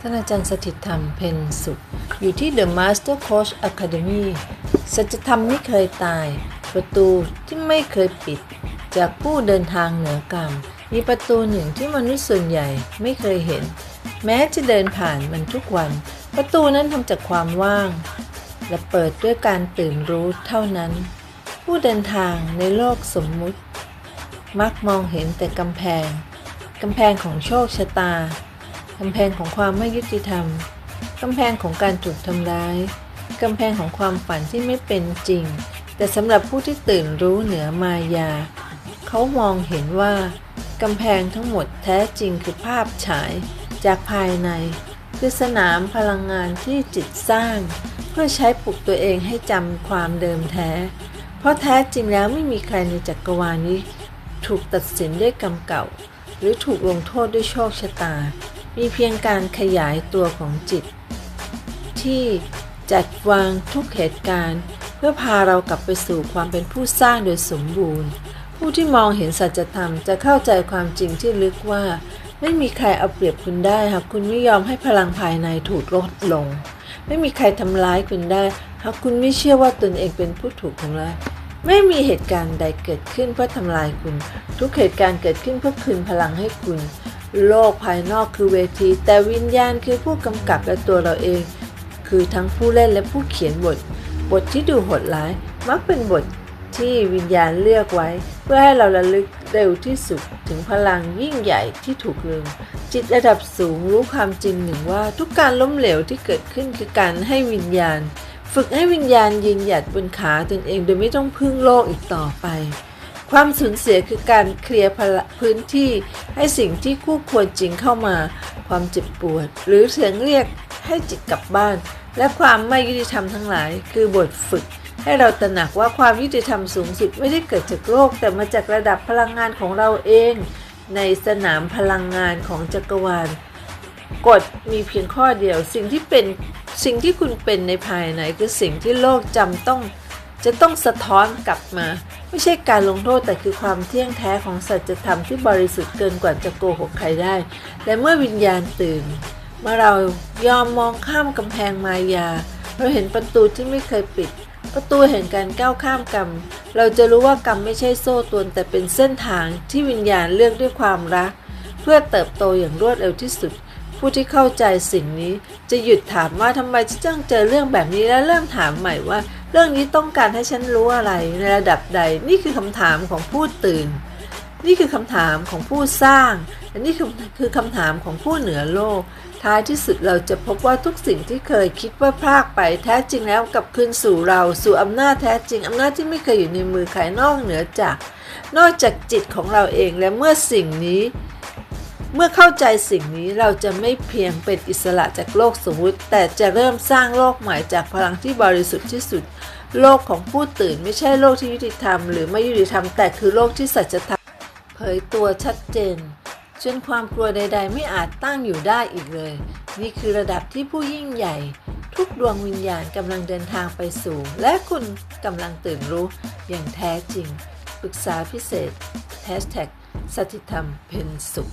ท่านอาจารย์สถิตธรรมเพนสุข อยู่ที่ The Master Coach Academy สัจธรรมไม่เคยตาย ประตูที่ไม่เคยปิด จากผู้เดินทางเหนือกรรม มีประตูหนึ่งที่มนุษย์ส่วนใหญ่ไม่เคยเห็น แม้จะเดินผ่านมันทุกวัน ประตูนั้นทำจากความว่าง และเปิดด้วยการตื่นรู้เท่านั้น ผู้เดินทางในโลกสมมุติ มักมองเห็นแต่กำแพง กำแพงของโชคชะตา กำแพงของความไม่ยุติธรรม กำแพงของการถูกทำร้าย กำแพงของความฝันที่ไม่เป็นจริง แต่สำหรับผู้ที่ตื่นรู้เหนือมายา เขามองเห็นว่า กำแพงทั้งหมดแท้จริงคือภาพฉายจากภายใน คือสนามพลังงานที่จิตสร้าง เพื่อใช้ปลุกตัวเองให้จำความเดิมแท้ เพราะแท้จริงแล้วไม่มีใครในจักรวาลนี้ ถูกตัดสินด้วยกรรมเก่า หรือถูกลงโทษด้วยโชคชะตา มีเพียงการขยายตัวของจิต ที่จัดวางทุกเหตุการณ์ เพื่อพาเรากลับไปสู่ความเป็นผู้สร้างโดยสมบูรณ์ ผู้ที่มองเห็นสัจธรรมจะเข้าใจความจริงที่ลึกว่า ไม่มีใครเอาเปรียบคุณได้หากคุณไม่ยอมให้พลังภายในถูกลดลง ไม่มีใครทำร้ายคุณได้หากคุณไม่เชื่อว่าตนเองเป็นผู้ถูกทำร้าย ไม่มีเหตุการณ์ใดเกิดขึ้นเพื่อทำลายคุณ ทุกเหตุการณ์เกิดขึ้นเพื่อคืนพลังให้คุณ โลกภายนอกคือเวที แต่วิญญาณคือผู้กำกับและตัวเราเอง คือทั้งผู้เล่นและผู้เขียนบท บทที่ดูโหดร้าย มักเป็นบทที่วิญญาณเลือกไว้ เพื่อให้เราระลึกเร็วที่สุดถึงพลังยิ่งใหญ่ที่ถูกลืม จิตระดับสูงรู้ความจริงหนึ่งว่าทุกการล้มเหลวที่เกิดขึ้นคือการให้วิญญาณ ฝึกให้วิญญาณยืนหยัดบนขาตนเองโดยไม่ต้องพึ่งโลกอีกต่อไป ความสูญเสียคือการเคลียร์พื้นที่ให้สิ่งที่คู่ควรจริงเข้ามา ความเจ็บปวด หรือเสียงเรียกให้จิตกลับบ้าน และความไม่ยุติธรรมทั้งหลายคือบทฝึก ให้เราตระหนักว่าความยุติธรรมสูงสุดไม่ได้เกิดจากโลก แต่มาจากระดับพลังงานของเราเอง ในสนามพลังงานของจักรวาลกฎมีเพียงข้อเดียวสิ่งที่เป็น สิ่งที่คุณเป็นในภายในคือสิ่งที่โลกจำต้องจะต้องสะท้อนกลับมา ไม่ใช่การลงโทษแต่คือความเที่ยงแท้ของสัจธรรมที่บริสุทธิ์เกินกว่าจะโกหกใครได้ และเมื่อวิญญาณตื่น เมื่อเรายอมมองข้ามกำแพงมายา เราเห็นประตูที่ไม่เคยปิด ประตูแห่งการก้าวข้ามกรรม เราจะรู้ว่ากรรมไม่ใช่โซ่ตรวนแต่เป็นเส้นทางที่วิญญาณเลือกด้วยความรัก เพื่อเติบโตอย่างรวดเร็วที่สุด ผู้ที่เข้าใจสิ่งนี้ จะหยุดถามว่าทำไมฉันต้องเจอเรื่องแบบนี้และเริ่มถามใหม่ว่า เรื่องนี้ต้องการให้ฉันรู้อะไรในระดับใด นี่คือคำถามของผู้ตื่น นี่คือคำถามของผู้สร้างและนี่คือคือคำถามของผู้เหนือโลก ท้ายที่สุดเราจะพบว่าทุกสิ่งที่เคยคิดว่าพลากไปแท้จริงแล้วกลับคืนสู่เราสู่อำนาจแท้จริงอำนาจที่ไม่เคยอยู่ในมือใครนอกเหนือจาก นอกจากจิตของเราเองและเมื่อสิ่งนี้ เมื่อเข้าใจสิ่งนี้เราจะไม่เพียงเป็นอิสระจากโลกสมมุติแต่จะเริ่มสร้างโลกใหม่จากพลังที่บริสุทธิ์ที่สุด โลกของผู้ตื่นไม่ใช่โลกที่ยุติธรรม หรือไม่ยุติธรรมแต่คือโลกที่สัจธรรมเผยตัวชัดเจนจนความกลัวใด ๆ ไม่อาจตั้งอยู่ได้อีกเลย นี่คือระดับที่ผู้ยิ่งใหญ่ ทุกดวงวิญญาณกำลังเดินทางไปสู่ และคุณกำลังตื่นรู้อย่างแท้จริงปรึกษาพิเศษ Hashtag สถิธรรมเพนสุข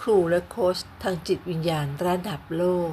ครูและโค้ชทางจิตวิญญาณระดับโลก